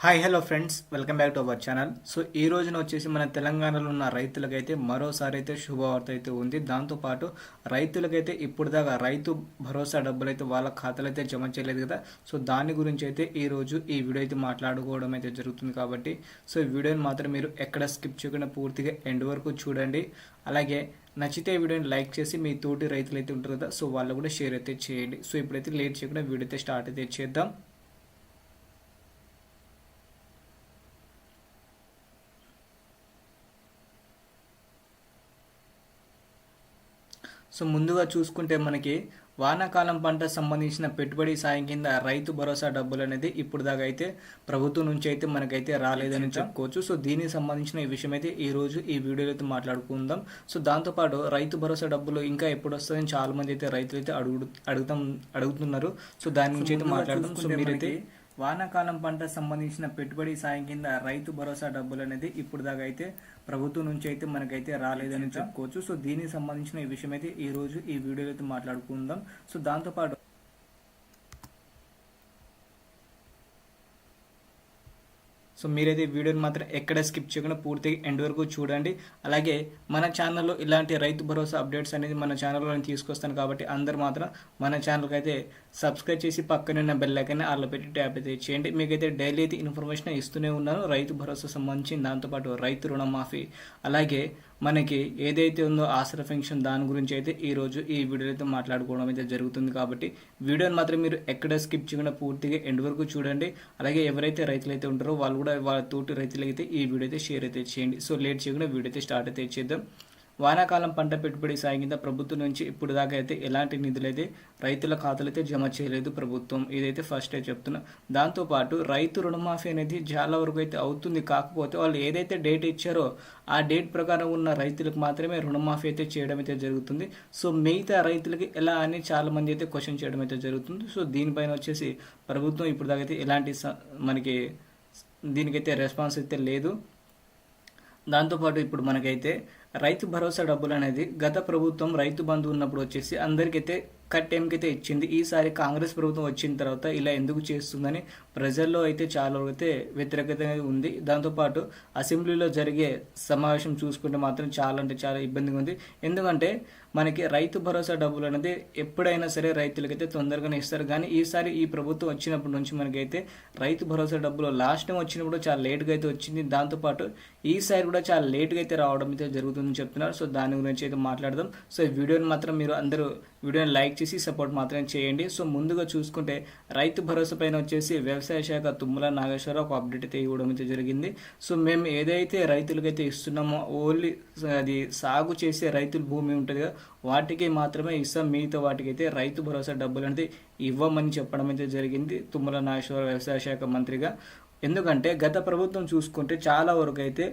Hi hello friends welcome back to our channel so ఈ రోజున వచ్చేసి మన తెలంగాణలో ఉన్న రైతులకైతే మరోసారి అయితే శుభవార్త అయితే ఉంది. దాంతోపాటు రైతులకైతే ఇప్పుడు దాకా రైతు భరోసా డబ్బులు అయితే వాళ్ళ ఖాతాలు అయితే జమ చేయలేదు కదా. సో దాని గురించి అయితే ఈ రోజు ఈ వీడియో అయితే మాట్లాడుకోవడం అయితే జరుగుతుంది కాబట్టి. సో ఈ వీడియోని మాత్రం మీరు ఎక్కడ స్కిప్ చేయకుండా పూర్తిగా ఎండ్ వరకు చూడండి. అలాగే నచ్చితే వీడియోని లైక్ చేసి మీ తోటి రైతులు అయితే ఉంటారు కదా. సో వాళ్ళు కూడా షేర్ అయితే చేయండి. సో ఇప్పుడైతే లేట్ చేయకుండా వీడియో అయితే స్టార్ట్ అయితే చేద్దాం. సో ముందుగా చూసుకుంటే మనకి వానాకాలం పంట సంబంధించిన పెట్టుబడి సాయం కింద రైతు భరోసా డబ్బులు అనేది ఇప్పుడు దాకా అయితే ప్రభుత్వం నుంచి అయితే మనకైతే రాలేదని చెప్పుకోవచ్చు. సో దీనికి సంబంధించిన ఈ విషయం అయితే ఈ రోజు ఈ వీడియోలో అయితే మాట్లాడుకుందాం. సో దాంతోపాటు రైతు భరోసా డబ్బులు ఇంకా ఎప్పుడు వస్తుందని చాలా మంది అయితే రైతులు అయితే అడుగు అడుగుతాం అడుగుతున్నారు. సో దాని గురించి అయితే మాట్లాడదాం. సో మీరైతే వానాకాలం పంట సంబంధించిన పెట్టుబడి సాయం కింద రైతు భరోసా డబ్బులు అనేది ఇప్పుడు దాకా అయితే ప్రభుత్వం నుంచి అయితే మనకైతే రాలేదని చెప్పుకోవచ్చు. సో దీనికి సంబంధించిన ఈ విషయం అయితే ఈ రోజు ఈ వీడియోలో అయితే మాట్లాడుకుందాం. సో దాంతోపాటు సో మీరైతే ఈ వీడియోని మాత్రం ఎక్కడ స్కిప్ చేయకుండా పూర్తిగా ఎండ్ వరకు చూడండి. అలాగే మన ఛానల్లో ఇలాంటి రైతు భరోసా అప్డేట్స్ అనేది మన ఛానల్లో నేను తీసుకొస్తాను కాబట్టి అందరు మాత్రం మన ఛానల్కి అయితే సబ్స్క్రైబ్ చేసి పక్కనున్న బెల్ అలా పెట్టి ట్యాప్ అయితే చేయండి. మీకైతే డైలీ అయితే ఇన్ఫర్మేషన్ ఇస్తూనే ఉన్నాను. రైతు భరోసా సంబంధించి దాంతోపాటు రైతు రుణమాఫీ అలాగే మనకి ఏదైతే ఉందో ఆసరా ఫంక్షన్ దాని గురించి అయితే ఈ రోజు ఈ వీడియోలో అయితే మాట్లాడుకోవడం అయితే జరుగుతుంది కాబట్టి వీడియోని మాత్రం మీరు ఎక్కడ స్కిప్ చేయకుండా పూర్తిగా ఎండ్ వరకు చూడండి. అలాగే ఎవరైతే రైతులు అయితే ఉంటారో వాళ్ళు కూడా వాళ్ళ తోటి రైతులైతే అయితే ఈ వీడియో అయితే షేర్ అయితే చేయండి. సో లేట్ చేయకుండా వీడియో అయితే స్టార్ట్ అయితే చేద్దాం. వానాకాలం పంట పెట్టుబడి సాయం కింద ప్రభుత్వం నుంచి ఇప్పుడు దాకా అయితే ఎలాంటి నిధులు అయితే రైతుల ఖాతాలు అయితే జమ చేయలేదు ప్రభుత్వం. ఇదైతే ఫస్ట్ చెప్తున్నా. దాంతోపాటు రైతు రుణమాఫీ అనేది చాలా వరకు అయితే అవుతుంది. కాకపోతే వాళ్ళు ఏదైతే డేట్ ఇచ్చారో ఆ డేట్ ప్రకారం ఉన్న రైతులకు మాత్రమే రుణమాఫీ అయితే చేయడం అయితే జరుగుతుంది. సో మిగతా రైతులకి ఎలా అని చాలా మంది అయితే క్వశ్చన్ చేయడం అయితే జరుగుతుంది. సో దీనిపైన వచ్చేసి ప్రభుత్వం ఇప్పుడు దాకా అయితే ఎలాంటి స- మనకి దీనికైతే రెస్పాన్స్ అయితే లేదు. దాంతోపాటు ఇప్పుడు మనకైతే రైతు భరోసా డబ్బులు అనేది గత ప్రభుత్వం రైతు బంధు ఉన్నప్పుడు వచ్చేసి అందరికైతే కట్ టైంకైతే ఇచ్చింది. ఈసారి కాంగ్రెస్ ప్రభుత్వం వచ్చిన తర్వాత ఇలా ఎందుకు చేస్తుందని ప్రజల్లో అయితే చాలా వరకు అయితే వ్యతిరేకత అనేది ఉంది. దాంతోపాటు అసెంబ్లీలో జరిగే సమావేశం చూసుకుంటే మాత్రం చాలా అంటే చాలా ఇబ్బందిగా ఉంది. ఎందుకంటే మనకి రైతు భరోసా డబ్బులు అనేది ఎప్పుడైనా సరే రైతులకైతే తొందరగానే ఇస్తారు. కానీ ఈసారి ఈ ప్రభుత్వం వచ్చినప్పటి నుంచి మనకైతే రైతు భరోసా డబ్బులు లాస్ట్ టైం వచ్చినప్పుడు చాలా లేట్గా అయితే వచ్చింది. దాంతోపాటు ఈసారి కూడా చాలా లేట్గా అయితే రావడం అయితే జరుగుతుందని చెప్తున్నారు. సో దాని గురించి అయితే మాట్లాడదాం. సో ఈ వీడియోని మాత్రం మీరు అందరూ వీడియోని లైక్ చేసి సపోర్ట్ మాత్రం చేయండి. సో ముందుగా చూసుకుంటే రైతు భరోసా పైన వచ్చేసి వ్యవసాయ శాఖ తుమ్మల నాగేశ్వరరావు ఒక అప్డేట్ అయితే ఇవ్వడం అయితే జరిగింది. సో మేము ఏదైతే రైతులకైతే ఇస్తున్నామో ఓన్లీ అది సాగు చేసే రైతుల భూమి ఉంటుంది కదా వాటికి మాత్రమే ఇస్తాం. మిగతా వాటికి అయితే రైతు భరోసా డబ్బులు అనేది ఇవ్వమని చెప్పడం అయితే జరిగింది. తుమ్మల నాగేశ్వర వ్యవసాయ శాఖ మంత్రిగా. ఎందుకంటే గత ప్రభుత్వం చూసుకుంటే చాలా వరకు అయితే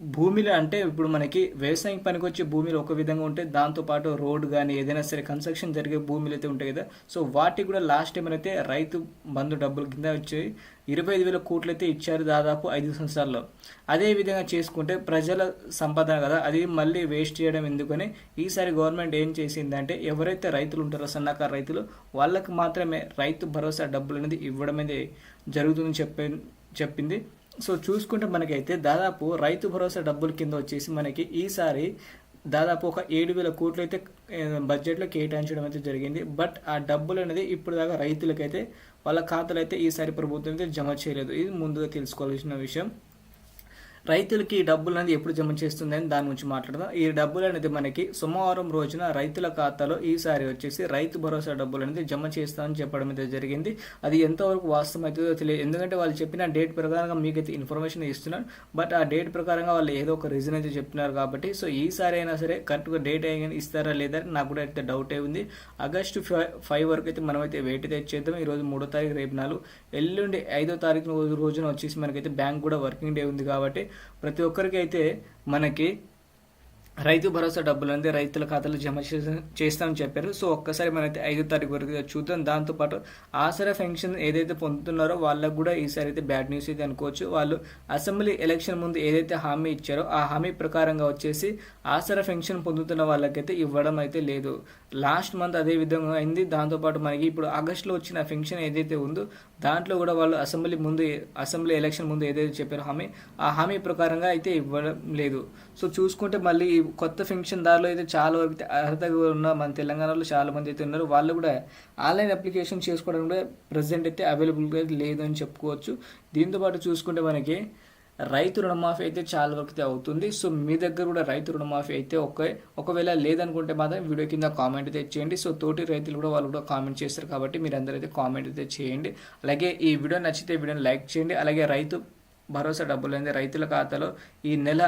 భూమిలో అంటే ఇప్పుడు మనకి వ్యవసాయం పనికి వచ్చే భూమిలో ఒక విధంగా ఉంటే దాంతోపాటు రోడ్డు కానీ ఏదైనా సరే కన్స్ట్రక్షన్ జరిగే భూమిలు అయితే ఉంటాయి కదా. సో వాటికి కూడా లాస్ట్ టైం అయితే రైతు బంధు డబ్బుల కింద వచ్చాయి ఇరవై ఐదు వేల కోట్లు అయితే ఇచ్చారు దాదాపు ఐదు సంవత్సరాల్లో. అదే విధంగా చేసుకుంటే ప్రజల సంపద కదా అది మళ్ళీ వేస్ట్ చేయడం ఎందుకని ఈసారి గవర్నమెంట్ ఏం చేసిందంటే ఎవరైతే రైతులు ఉంటారో సన్నకారు రైతులు వాళ్ళకి మాత్రమే రైతు భరోసా డబ్బులు అనేది ఇవ్వడం అనేది జరుగుతుందని చెప్పి చెప్పింది. సో చూసుకుంటే మనకైతే దాదాపు రైతు భరోసా డబ్బుల కింద వచ్చేసి మనకి ఈసారి దాదాపు ఒక ఏడు వేల కోట్లు అయితే బడ్జెట్లో కేటాయించడం అయితే జరిగింది. బట్ ఆ డబ్బులు అనేది ఇప్పుడు దాకా రైతులకైతే వాళ్ళ ఖాతాలు అయితే ఈసారి ప్రభుత్వం అయితే జమ చేయలేదు. ఇది ముందుగా తెలుసుకోవాల్సిన విషయం. రైతులకి ఈ డబ్బులు అనేది ఎప్పుడు జమ చేస్తుందని దాని గురించి మాట్లాడదాం. ఈ డబ్బులు అనేది మనకి సోమవారం రోజున రైతుల ఖాతాలో ఈసారి వచ్చేసి రైతు భరోసా డబ్బులు అనేది జమ చేస్తామని చెప్పడం అయితే జరిగింది. అది ఎంతవరకు వాస్తవం అవుతుందో తెలియదు ఎందుకంటే వాళ్ళు చెప్పిన డేట్ ప్రకారంగా మీకైతే ఇన్ఫర్మేషన్ ఇస్తున్నారు బట్ ఆ డేట్ ప్రకారంగా వాళ్ళు ఏదో ఒక రీజన్ అయితే చెప్తున్నారు కాబట్టి సో ఈసారి అయినా సరే కరెక్ట్గా డేట్ అయినా ఇస్తారా లేదా అని నాకు కూడా అయితే డౌట్ ఉంది. ఆగస్టు ఫైవ్ వరకు అయితే మనం అయితే వెయిట్ అయితే చేద్దాం. ఈ రోజు మూడో తారీఖు రేపు నాలుగు. ఎల్లుండి ఐదో తారీఖు రోజున వచ్చేసి మనకైతే బ్యాంక్ కూడా వర్కింగ్ డే ఉంది కాబట్టి ప్రతి ఒక్కరికి అయితే మనకి రైతు భరోసా డబ్బులు అనేది రైతుల ఖాతాలో జమ చేస్తామని చెప్పారు. సో ఒక్కసారి మనైతే ఐదో తారీఖు వరకు చూద్దాం. దాంతోపాటు ఆసరా పెన్షన్ ఏదైతే పొందుతున్నారో వాళ్ళకు కూడా ఈసారి అయితే బ్యాడ్ న్యూస్ అయితే అనుకోవచ్చు. వాళ్ళు అసెంబ్లీ ఎలక్షన్ ముందు ఏదైతే హామీ ఇచ్చారో ఆ హామీ ప్రకారంగా వచ్చేసి ఆసరా పెన్షన్ పొందుతున్న వాళ్ళకైతే ఇవ్వడం అయితే లేదు. లాస్ట్ మంత్ అదే విధంగా అయింది. దాంతోపాటు మనకి ఇప్పుడు ఆగస్టులో వచ్చిన పెన్షన్ ఏదైతే ఉందో దాంట్లో కూడా వాళ్ళు అసెంబ్లీ ముందు అసెంబ్లీ ఎలక్షన్ ముందు ఏదైతే చెప్పారో హామీ ఆ హామీ ప్రకారంగా అయితే ఇవ్వడం లేదు. సో చూసుకుంటే మళ్ళీ కొత్త కొత్త పెన్షన్దారులు అయితే చాలా వరకు అయితే అర్హతగా ఉన్న మన తెలంగాణలో చాలా మంది అయితే ఉన్నారు. వాళ్ళు కూడా ఆన్లైన్ అప్లికేషన్ చేసుకోవడం కూడా ప్రజెంట్ అయితే అవైలబుల్గా లేదు అని చెప్పుకోవచ్చు. దీంతో పాటు చూసుకుంటే మనకి రైతు రుణమాఫీ అయితే చాలా వరకు అయితే అవుతుంది. సో మీ దగ్గర కూడా రైతు రుణమాఫీ అయితే ఒకే ఒకవేళ లేదనుకుంటే మాత్రం వీడియో కింద కామెంట్ అయితే చేయండి. సో తోటి రైతులు కూడా వాళ్ళు కూడా కామెంట్ చేస్తారు కాబట్టి మీరు అయితే కామెంట్ అయితే చేయండి. అలాగే ఈ వీడియో నచ్చితే వీడియోని లైక్ చేయండి. అలాగే రైతు భరోసా డబ్బులు అనేది రైతుల ఖాతాలో ఈ నెల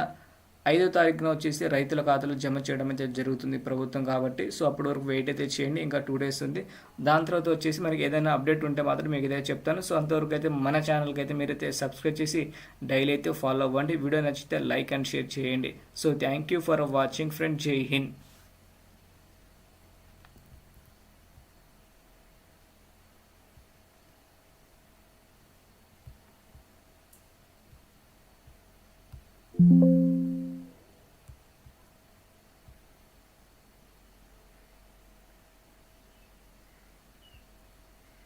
ఐదో తారీఖున వచ్చేసి రైతుల ఖాతాలు జమ చేయడం అయితే జరుగుతుంది ప్రభుత్వం కాబట్టి. సో అప్పటి వరకు వెయిట్ అయితే చేయండి. ఇంకా టూ డేస్ ఉంది. దాని తర్వాత వచ్చేసి మనకి ఏదైనా అప్డేట్ ఉంటే మాత్రం మీకు ఏదైనా చెప్తాను. సో అంతవరకు అయితే మన ఛానల్కి అయితే మీరు అయితే సబ్స్క్రైబ్ చేసి డైలీ అయితే ఫాలో అవ్వండి. వీడియో నచ్చితే లైక్ అండ్ షేర్ చేయండి. So thank you for watching friend Jai Hind